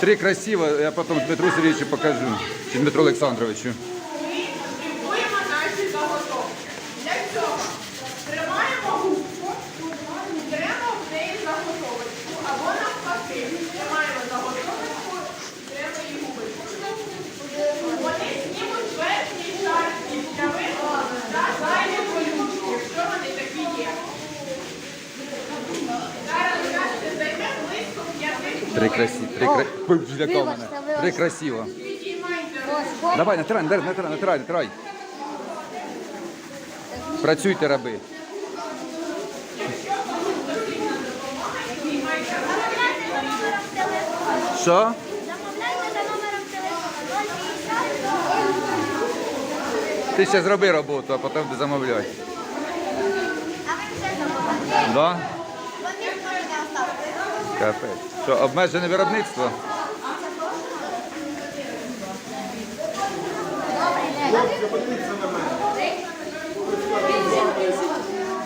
Три красиво, я потом Дмитру Сергеевичу покажу, Дмитру Олександровичу. Три красиво. Три, кра... Ой, злякав мене. Три красиво. Давай, натирай, натирай, натирай, натирай, натирай. Працюйте, раби. Що? Замовляйте за номером телефону 050. Ти ще зроби роботу, а потім замовляй. А ви вже замовляєте? Да? Капець. Що, обмежене виробництво? Добрий день.